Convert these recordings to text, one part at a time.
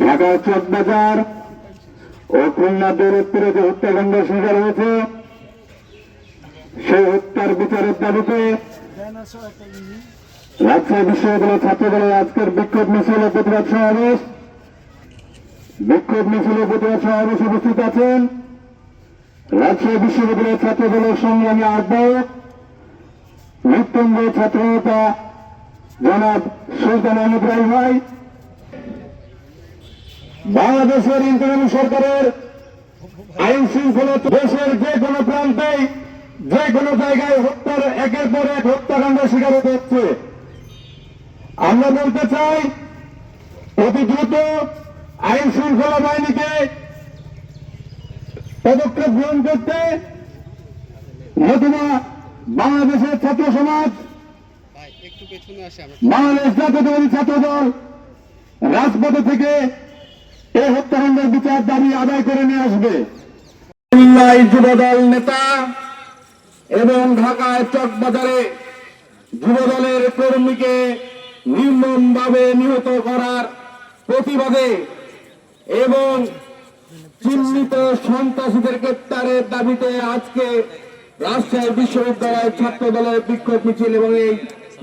ঢাকা চকবাজার ও খুলনা দৌলতপুরে যে হত্যাকাণ্ড শিকার হয়েছে সেই হত্যার বিচারের দাবিতে রাজশাহী বিশ্ববিদ্যালয় ছাত্রদলের আজকের বিক্ষোভ মিছিল প্রতিবাদ সমাবেশ। বিক্ষোভ মিছিল প্রতিবাদ সমাবেশ উপস্থিত আছেন রাজশাহী বিশ্ববিদ্যালয় ছাত্রদলের সংগ্রামী আহ্বায়ক, মৃত্যুঞ্জয় ছাত্রনেতা জনাব সুলতান আহমদ রায় ভাই। বাংলাদেশের ইন্টারিম সরকারের আইন শৃঙ্খলা দেশের যে কোনো প্রান্তেই যে কোনো জায়গায় হত্যার একের পর এক হত্যাকাণ্ড শিকার হতে হচ্ছে। আমরা বলতে চাই অতি দ্রুত আইন শৃঙ্খলা বাহিনীকে পদক্ষেপ গ্রহণ করতে নতুবা বাংলাদেশের ছাত্র সমাজ বাংলাদেশ জাতীয়তাবাদী ছাত্র দল রাজপথে থেকে এই হত্যাকাণ্ডের বিচার দাবি আদায় করে নিয়ে আসবে। যুবদল নেতা এবং ঢাকায় চকবাজারে যুবদলের কর্মীকে নির্মমভাবে নিহত করার প্রতিবাদে এবং চিহ্নিত সন্ত্রাসীদের গ্রেপ্তারের দাবিতে আজকে রাজশাহী বিশ্ববিদ্যালয় ছাত্র দলের বিক্ষোভ মিছিল এবং এই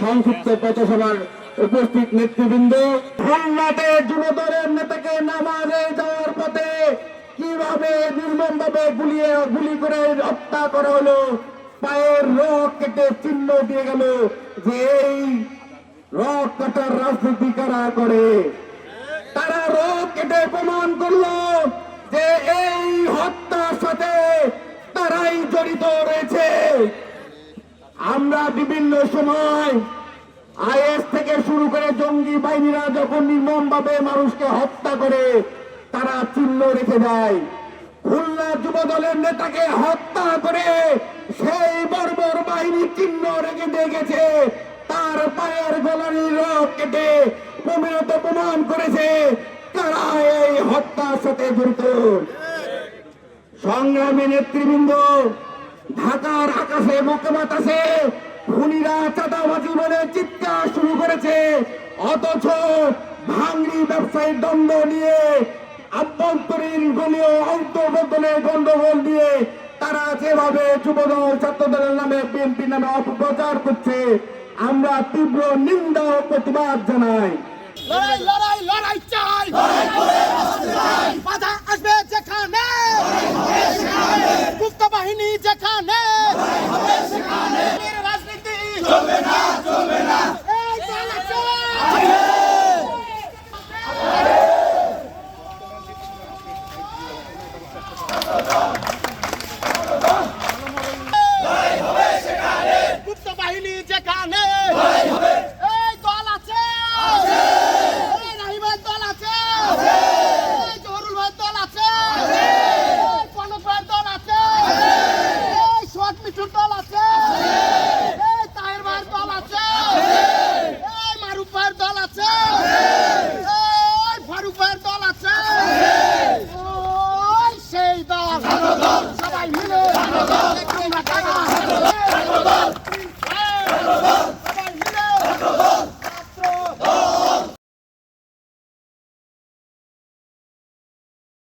সংক্ষিপ্ত পথসভার উপস্থিত নেতৃবৃন্দ খুলনাতে যুবদলের নেতাকে নামাজে যাওয়ার পথে কীভাবে নির্মম ভাবে গুলিয়ে, গুলি করে হত্যা করা হলো, পায়ের রক কেটে চিহ্ন দিয়ে গেল যে এই রক কাটার রাজনীতি কারা করে? তারা রোগ কেটে প্রমাণ করল যে এই হত্যার সাথে তারাই জড়িত রয়েছে। আমরা বিভিন্ন সময় আইএস থেকে শুরু করে জঙ্গি বাহিনীরা যখন নির্মম ভাবে মানুষকে হত্যা করে, তারা চিহ্ন রেখে দেয়। খুলনা যুব দলের নেতাকে হত্যা করে সেই বর্বর বাহিনী চিহ্ন রেখে দিয়ে গেছে। তার পায়ের গলানি রক কেটে প্রমিত প্রমাণ করেছে কারা এই হত্যার সাথে জড়িত। সংগ্রামী নেতৃবৃন্দ, ঢাকার আকাশে মুখে বাতাসে খুনিরা চাঁদাবাজি বলে চিৎকার শুরু করেছে। অথচ ভাঙড়ি ব্যবসায়ীর দ্বন্দ্ব নিয়ে আভ্যন্তরীণ দলীয় অন্তর্বর্তনের গন্ডগোল দিয়ে তারা যেভাবে যুবদল ছাত্রদলের নামে বিএনপি নামে অপপ্রচার করছে আমরা তীব্র নিন্দা ও প্রতিবাদ জানাই। লড়াই লড়াই লড়াই চাই। বাধা আসবে যেখানে। গুপ্ত বাহিনী যেখানে রাজনীতি চলবে না চলবে না গুপ্ত বাহিনী যেখানে এই দল আছে এই রাহিমের দল আছে এই জহরুল ভাইয়ের দল আছে এই কনক ভাইয়ের দল আছে এই সোহাগ মিঠুর দল আছে এই তাহের ভাইয়ের দল আছে এই মারুফ ভাইয়ের দল আছে এই ফারুক ভাইয়ের দল আছে ওই সেই দল সবাই মিলে আমরা কারা? সবাই মিলে